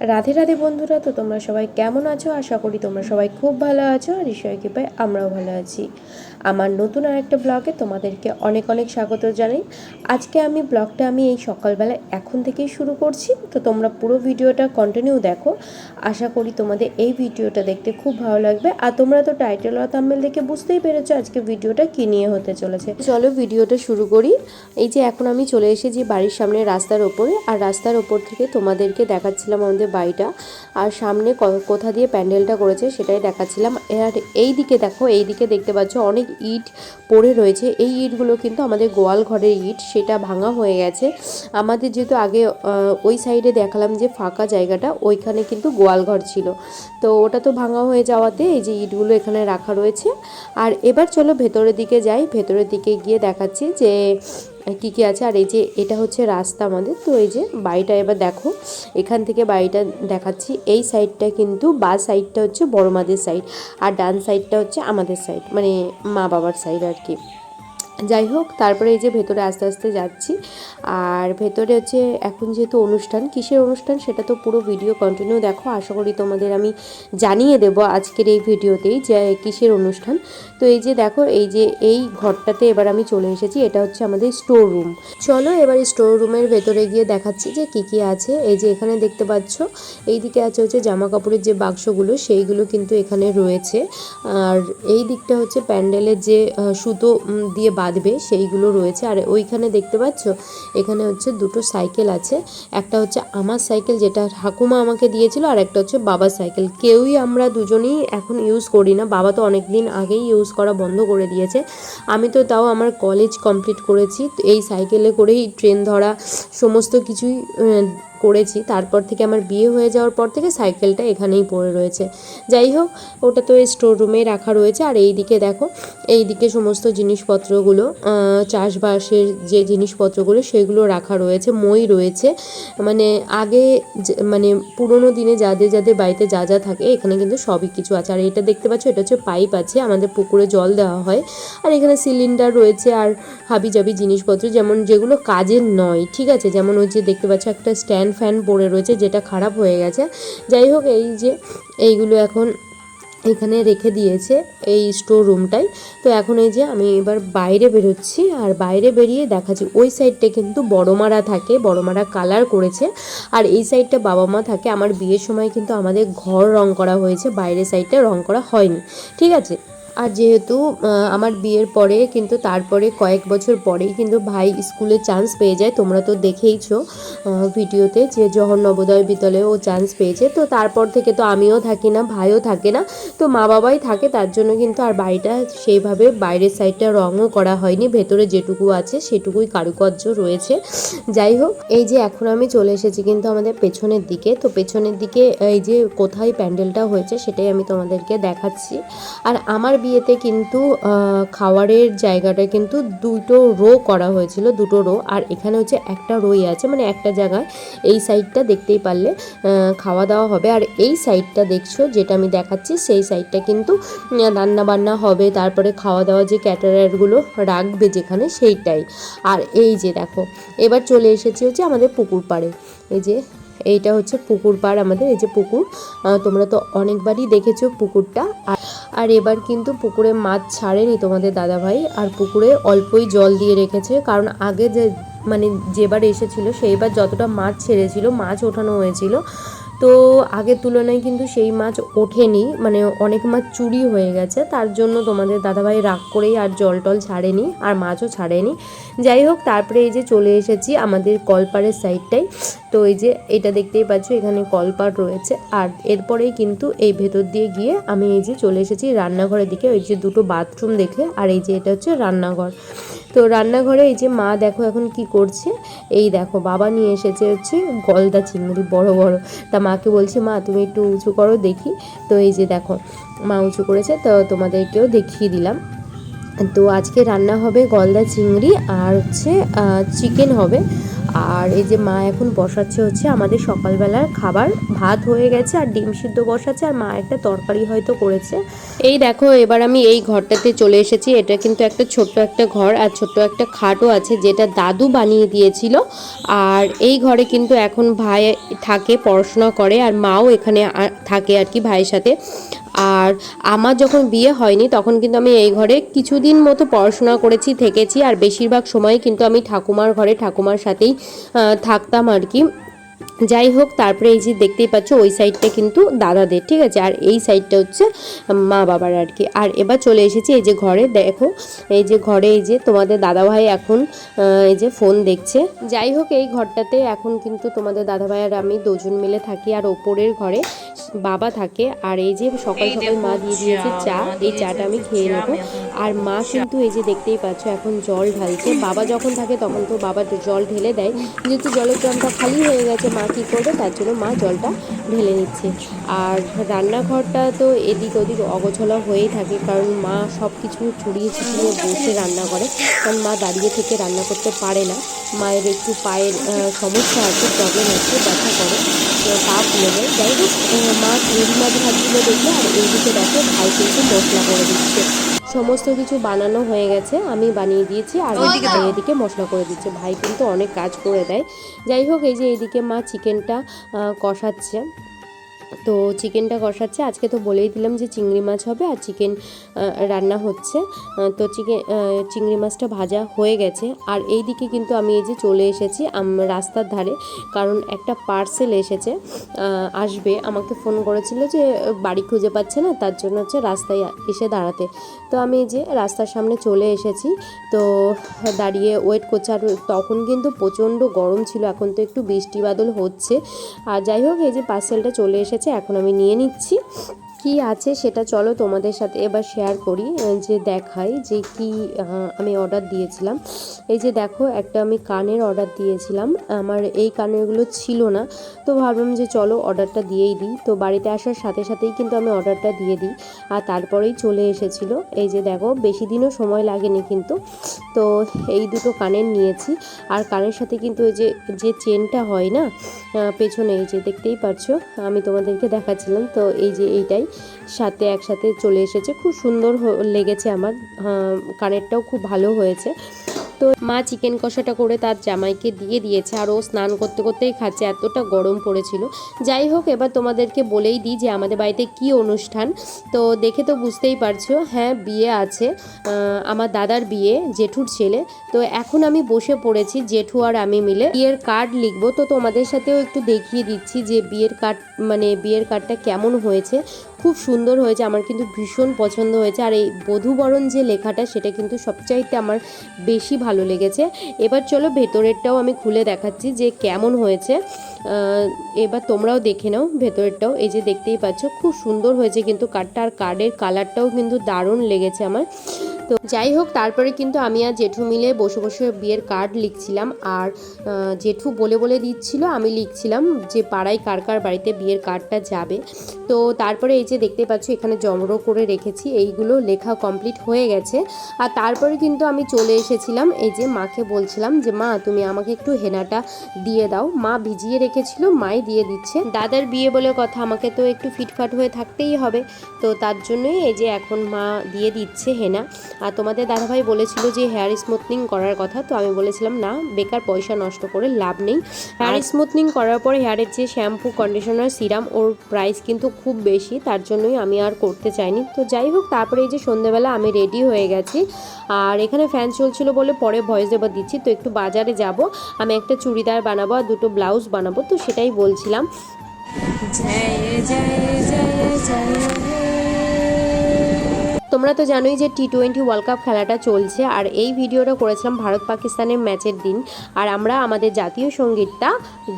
রাধে রাধে বন্ধুরা, তো তোমরা সবাই কেমন আছো? আশা করি তোমরা সবাই খুব ভালো আছো আর ঈশ্বরের কৃপায় আমরাও ভালো আছি। আমার নতুন আর একটা ব্লগে তোমাদেরকে অনেক অনেক স্বাগত জানাই। আজকে আমি ব্লগটা আমি এই সকালবেলা এখন থেকেই শুরু করছি। তো তোমরা পুরো ভিডিওটা কন্টিনিউ দেখো। আশা করি তোমাদের এই ভিডিওটা দেখতে খুব ভালো লাগবে। আর তোমরা তো টাইটেল আর থাম্বনেল দেখে বুঝতেই পেরেছ আজকে ভিডিওটা কী নিয়ে হতে চলেছে। চলো ভিডিওটা শুরু করি। এই যে এখন আমি চলে এসেছি বাড়ির সামনে রাস্তার ওপরে। আর রাস্তার ওপর থেকে তোমাদেরকে দেখাচ্ছিলাম আমাদের বাড়িটা, আর সামনে কোথা দিয়ে প্যান্ডেলটা করেছে সেটাই দেখাচ্ছিলাম। আর এই দিকে দেখো এই দিকে দেখতে পাচ্ছ অনেক ইট পড়ে রয়েছে। এই ইটগুলো কিন্তু আমাদের গোয়াল ঘরের ইট, সেটা ভাঙা হয়ে গেছে। আমাদের যেহেতু আগে ওই সাইডে দেখালাম যে ফাঁকা জায়গাটা, ওইখানে কিন্তু গোয়াল ঘর ছিল। তো ওটা তো ভাঙা হয়ে যাওয়াতে এই যে ইটগুলো এখানে রাখা রয়েছে। আর এবার চলো ভেতরের দিকে যাই। ভেতরের দিকে গিয়ে দেখাচ্ছি যে কী কী আছে? আর এই যে এটা হচ্ছে রাস্তা আমাদের। তো এই যে বাড়িটা এবার দেখো, এখান থেকে বাড়িটা দেখাচ্ছি। এই সাইডটা কিন্তু বা সাইডটা হচ্ছে বড় মাদের সাইড, আর ডান সাইডটা হচ্ছে আমাদের সাইড মানে মা বাবার সাইড আর কি। যাই হোক তারপরে এই যে ভেতরে আস্তে আস্তে যাচ্ছি। আর ভেতরে হচ্ছে এখন যেহেতু অনুষ্ঠান, কিসের অনুষ্ঠান সেটা তো পুরো ভিডিও কন্টিনিউ দেখো। আশা করি তোমাদের আমি জানিয়ে দেব আজকের এই ভিডিওতেই যে কিসের অনুষ্ঠান। তো এই যে দেখো, এই যে এই ঘরটাতে এবার আমি চলে এসেছি, এটা হচ্ছে আমাদের স্টোর রুম চলো এবার স্টোর রুমের ভেতরে গিয়ে দেখাচ্ছি যে কি কি আছে। এই যে এখানে দেখতে পাচ্ছ, এইদিকে আছে হচ্ছে জামা কাপড়ের যে বাক্সগুলো, সেইগুলো কিন্তু এখানে রয়েছে। আর এই দিকটা হচ্ছে প্যান্ডেলের যে সুতো দিয়ে বাঁধবে, সেইগুলো রয়েছে। আর ওইখানে দেখতে পাচ্ছ, এখানে হচ্ছে দুটো সাইকেল আছে। একটা হচ্ছে আমার সাইকেল, যেটা ঠাকুমা আমাকে দিয়েছিল, আর একটা হচ্ছে বাবার সাইকেল। কেউই আমরা দুজনেই এখন ইউজ করি না। বাবা তো অনেক দিন আগেই ইউজ করা বন্ধ করে দিয়েছে। আমি তো তাও আমার কলেজ কমপ্লিট করেছি। এই সাইকেলে করেই ট্রেন ধরা, সমস্ত কিছুই করেছি। তারপর থেকে আমার বিয়ে হয়ে যাওয়ার পর থেকে সাইকেলটা এখানেই পড়ে রয়েছে। যাই হোক, ওটা তো স্টোর রুমে রাখা রয়েছে। আর এই দিকে দেখো এই দিকে সমস্ত জিনিসপত্রগুলো চাষবাসের যে জিনিসপত্রগুলো, সেগুলো রাখা রয়েছে, মই রয়েছে। মানে আগে মানে পুরোনো দিনে যাদের যাদের বাড়িতে যা যা থাকে, এখানে কিন্তু সবই কিছু আছে। আর এটা দেখতে পাচ্ছ, এটা হচ্ছে পাইপ আছে, আমাদের পুকুরে জল দেওয়া হয়। আর এখানে সিলিন্ডার রয়েছে আর হাবি জাবি জিনিসপত্র, যেমন যেগুলো কাজের নয়, ঠিক আছে? যেমন ওই যে দেখতে পাচ্ছ, একটা স্ট্যান্ড ফ্যান ফ্যান পড়ে রয়েছে, যেটা খারাপ হয়ে গেছে। যাই হোক, এই যে এইগুলো এখন এখানে রেখে দিয়েছে এই স্টোর রুমটাই তো এখন এই যে আমি এবার বাইরে বেরোচ্ছি, আর বাইরে বেরিয়ে দেখাচ্ছি। ওই সাইডটা কিন্তু বড়মারা থাকে, বড়মারা কালার করেছে। আর এই সাইডটা বাবা মা থাকে। আমার বিয়ের সময় কিন্তু আমাদের ঘর রং করা হয়েছে, বাইরের সাইডটা রং করা হয়নি। ঠিক আছে? আর যেহেতু আমার বিয়ের পরে কিন্তু তারপরে কয়েক বছর পরেই কিন্তু ভাই স্কুলে চান্স পেয়ে যায়, তোমরা তো দেখেইছো ভিডিওতে যে জহর নবোদয় বিদ্যালয়ে ও চান্স পেয়েছে। তো তারপর থেকে তো আমিও থাকি না, ভাইও থাকে না, তো মা বাবাই থাকে, তার জন্য কিন্তু আর বাড়িটা সেইভাবে বাইরের সাইডটা রঙও করা হয়নি, ভেতরে যেটুকু আছে সেটুকুই কারুকার্য রয়েছে। যাই হোক, এই যে এখন আমি চলে এসেছি কিন্তু আমাদের পেছনের দিকে, তো পেছনের দিকে এই যে কোথায় প্যান্ডেলটা হয়েছে সেটাই আমি তোমাদেরকে দেখাচ্ছি। আর আমার বিয়েতে কিন্তু খাওয়ারের জায়গাটা কিন্তু দুটো রো করা হয়েছিল, দুটো রো। আর এখানে হচ্ছে একটা রোই আছে মানে একটা জায়গায় এই সাইডটা দেখতেই পারলে খাওয়া দাওয়া হবে। আর এই সাইডটা দেখছ, যেটা আমি দেখাচ্ছি, সেই সাইডটা কিন্তু রান্না বান্না হবে। তারপরে খাওয়া দাওয়া যে ক্যাটারারগুলো রাখবে যেখানে, সেইটাই। আর এই যে দেখো, এবার চলে এসেছি হচ্ছে আমাদের পুকুর পাড়ে। এই যে, এইটা হচ্ছে পুকুর পাড় আমাদের, এই যে পুকুর। তোমরা তো অনেকবারই দেখেছ পুকুরটা। আর এবার কিন্তু পুকুরে মাছ ছাড়েনি তোমাদের দাদাভাই, আর পুকুরে অল্পই জল দিয়ে রেখেছে, কারণ আগে যে মানে যেবার এসেছিল সেইবার যতটা মাছ ছেড়েছিল, মাছ ওঠানো হয়েছিল তো আগের তুলনায় কিন্তু সেই মাছ ওঠেনি মানে অনেক মাছ চুরি হয়ে গেছে, তার জন্য তোমাদের দাদাভাই রাগ করেই আর জল টল ছাড়েনি, আর মাছও ছাড়েনি। যাই হোক, তারপরে এই যে চলে এসেছি আমাদের কলপাড়ের সাইডটাই, তো এই যে এটা দেখতেই পাচ্ছ, এখানে কলপাড় রয়েছে, আর এরপরেই কিন্তু এই ভেতর দিয়ে গিয়ে আমি এই যে চলে এসেছি রান্নাঘরের দিকে, ওই যে দুটো বাথরুম দেখে আর এই যে এটা হচ্ছে রান্নাঘর। তো রান্নাঘরে এই যে মা দেখো এখন কি করছে? এই দেখো, বাবা নিয়ে এসেছে হচ্ছে গলদা চিংড়ি, বড় বড়। তা মাকে বলছে, মা, তুমি একটু উঁচু করো, দেখি। তো এই যে দেখো, মা উঁচু করেছে, তো তোমাদেরকেও দেখিয়ে দিলাম। তো আজকে রান্না হবে গলদা চিংড়ি আর হচ্ছে চিকেন হবে। আর এই যে মা এখন বসাচ্ছে হচ্ছে আমাদের সকালবেলার খাবার। ভাত হয়ে গেছে আর ডিম সিদ্ধ বসাচ্ছে আর মা একটা তরকারি হয়তো করেছে। এই দেখো, এবার আমি এই ঘরটাতে চলে এসেছি। এটা কিন্তু একটা ছোট্ট একটা ঘর আর ছোট্ট একটা খাটও আছে যেটা দাদু বানিয়ে দিয়েছিল। আর এই ঘরে কিন্তু এখন ভাই থাকে, পড়াশোনা করে আর মাও এখানে থাকে আর কি ভাইয়ের সাথে। আর আমার যখন বিয়ে হয়নি, তখন কিন্তু আমি এই ঘরে কিছুদিন মতো পড়াশোনা করেছি, থেকেছি, আর বেশিরভাগ সময় কিন্তু আমি ঠাকুমার ঘরে, ঠাকুমার সাথেই থাকতাম আর কি। যাই হোক তারপরে এই যে দেখতেই পাচ্ছ ওই সাইডটা কিন্তু দাদাদের ঠিক আছে? আর এই সাইডটা হচ্ছে মা বাবার আর কি। আর এবার চলে এসেছি এই যে ঘরে দেখো এই যে ঘরে এই যে তোমাদের দাদাভাই এখন এই যে ফোন দেখছে। যাই হোক এই ঘরটাতে এখন কিন্তু তোমাদের দাদাভাই আর আমি দুজন মিলে থাকি আর ওপরের ঘরে বাবা থাকে। আর এই যে সকাল সকাল মা দিয়ে দিয়েছে চা এই চাটা আমি খেয়ে নেব। আর মা কিন্তু এই যে দেখতেই পাচ্ছ এখন জল ঢালছে। বাবা যখন থাকে তখন তো বাবা জল ঢেলে দেয়। যেহেতু জলের ড্রামটা খালি হয়ে গেছে মা কী করবে, তার জন্য মা জলটা ঢেলে নিচ্ছে। আর রান্নাঘরটা তো এদিক ওদিক অগোছলা হয়েই থাকে, কারণ মা সব কিছু ছড়িয়ে ছিটিয়ে বসে রান্না করে। কারণ মা দাঁড়িয়ে থেকে রান্না করতে পারে না। মায়ের একটু পায়ের সমস্যা আছে প্রবলেম আছে, ব্যথা করে। তো পা ফুলে যায়। যাই হোক মা চিংড়ি মাছ ভাজগুলো দেখলে, আর এইদিকে দেখো, ভাই কিন্তু মশলা করে দিচ্ছে। সমস্ত কিছু বানানো হয়ে গেছে আমি বানিয়ে দিয়েছি আর ভাই এদিকে মশলা করে দিচ্ছে। ভাই কিন্তু অনেক কাজ করে দেয়। যাই হোক এই যে এইদিকে মা চিকেনটা কষাচ্ছে। তো চিকেনটা কষাচ্ছে। আজকে তো বলেই দিলাম যে চিংড়ি মাছ হবে আর চিকেন রান্না হচ্ছে। তো চিকেন চিংড়ি মাছটা ভাজা হয়ে গেছে। আর এই দিকে কিন্তু আমি এই যে চলে এসেছি রাস্তার ধারে। কারণ একটা পার্সেল এসেছে আসবে। আমাকে ফোন করেছিল যে বাড়ি খুঁজে পাচ্ছে না, তার জন্য হচ্ছে রাস্তায় এসে দাঁড়াতে। তো আমি এই যে রাস্তার সামনে চলে এসেছি। তো দাঁড়িয়ে ওয়েট করছে। আর তখন কিন্তু প্রচণ্ড গরম ছিল। এখন তো একটু বৃষ্টি বাদল হচ্ছে। আর যাই হোক, এই যে পার্সেলটা চলে এসেছে এখন আমি নিয়ে নিচ্ছি। কি আছে সেটা চলো তোমাদের সাথে এবার শেয়ার করি যে দেখাই যে কি আমি অর্ডার দিয়েছিলাম। এই যে দেখো, একটা আমি কানের অর্ডার দিয়েছিলাম। আমার এই কানেরগুলো ছিল না, তো ভাবলাম যে চলো অর্ডারটা দিয়েই দিই। তো বাড়িতে আসার সাথে সাথেই কিন্তু আমি অর্ডারটা দিয়ে দিই। আর তারপরেই চলে এসেছিল। এই যে দেখো, বেশি দিনও সময় লাগেনি কিন্তু। তো এই দুটো কানের নিয়েছি। আর কানের সাথে কিন্তু ওই যে যে চেনটা হয় না পেছনে এই যে দেখতেই পারছ, আমি তোমাদেরকে দেখাচ্ছিলাম। তো এই যে এইটাই। সাথে একসাথে চলে এসেছে। খুব সুন্দর লেগেছে আমার। কানেরটাও খুব ভালো হয়েছে। তো মা চিকেন কষাটা করে তার জামাইকে দিয়ে দিয়েছে আর ও স্নান করতে করতেই খাচ্ছে। এতটা গরম পড়েছিল। যাই হোক, এবার তোমাদেরকে বলেই দিই যে আমাদের বাড়িতে কি অনুষ্ঠান। তো দেখে তো বুঝতেই পারছ হ্যাঁ বিয়ে আছে। আমার দাদার বিয়ে, জেঠুর ছেলে। তো এখন আমি বসে পড়েছি, জেঠু আর আমি মিলে। বিয়ের কার্ড লিখব। তো তোমাদের সাথেও একটু দেখিয়ে দিচ্ছি যে বিয়ের কার্ড মানে বিয়ের কার্ডটা কেমন হয়েছে। খুব সুন্দর হয়েছে, আমার কিন্তু ভীষণ পছন্দ হয়েছে। আর এই বধুবরণ যে লেখাটা, সেটা কিন্তু সবচাইতে আমার বেশি ভালো লেগেছে। এবার চলো ভেতরেরটাও আমি খুলে দেখাচ্ছি যে কেমন হয়েছে। এবার তোমরাও দেখে নাও ভেতরেরটাও। এই যে দেখতেই পাচ্ছ, খুব সুন্দর হয়েছে কিন্তু কার্ডটা আর কার্ডের কালারটাও কিন্তু দারুণ লেগেছে আমার। তো যাই হোক, তারপরে কিন্তু আমি আর জেঠু মিলে বসে বসে বিয়ের কার্ড লিখছিলাম আর জেঠু বলে বলে দিচ্ছিল, আমি লিখছিলাম যে পাড়ায় কার কার বাড়িতে বিয়ের কার্ডটা যাবে। তো তারপরে এই যে দেখতে পাচ্ছ, এখানে জমরো করে রেখেছি, এইগুলো লেখা কমপ্লিট হয়ে গেছে। আর তারপরে কিন্তু আমি চলে এসেছিলাম, এই যে মাকে বলছিলাম যে, মা, তুমি আমাকে একটু হেনাটা দিয়ে দাও। মা ভিজিয়ে রেখেছিল, মাই দিয়ে দিচ্ছে। দাদার বিয়ে বলে কথা, আমাকে তো একটু ফিটফাট হয়ে থাকতেই হবে। তো তার জন্যই এই যে এখন মা দিয়ে দিচ্ছে হেনা। আর তোমাদের দাদাভাই বলেছিল যে হেয়ার স্মুথনিং করার কথা তো আমি বলেছিলাম না বেকার পয়সা নষ্ট করে লাভ নেই। হেয়ার স্মুথনিং করার পর হেয়ারের যে শ্যাম্পু কন্ডিশনার সিরাম ওর প্রাইস কিন্তু খুব বেশি তার জন্যই আমি আর করতে চাইনি। তো যাই হোক তারপরে এই যে সন্ধেবেলা আমি রেডি হয়ে গেছি। আর এখানে ফ্যান চলছিল বলে পরে ভয়েস দেবার দিচ্ছি তো একটু বাজারে যাব। আমি একটা চুড়িদার বানাবো আর দুটো ব্লাউজ বানাবো তো সেটাই বলছিলাম। তোমরা তো জানোই যে টি টোয়েন্টি ওয়ার্ল্ড কাপ খেলাটা চলছে, আর এই ভিডিওটা করেছিলাম ভারত পাকিস্তানের ম্যাচের দিন, আর আমরা আমাদের জাতীয় সঙ্গীতটা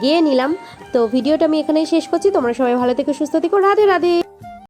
গেয়ে নিলাম। তো ভিডিওটা আমি এখানেই শেষ করছি, তোমরা সবাই ভালো থেকে, সুস্থ থেকো, রাধে রাধে।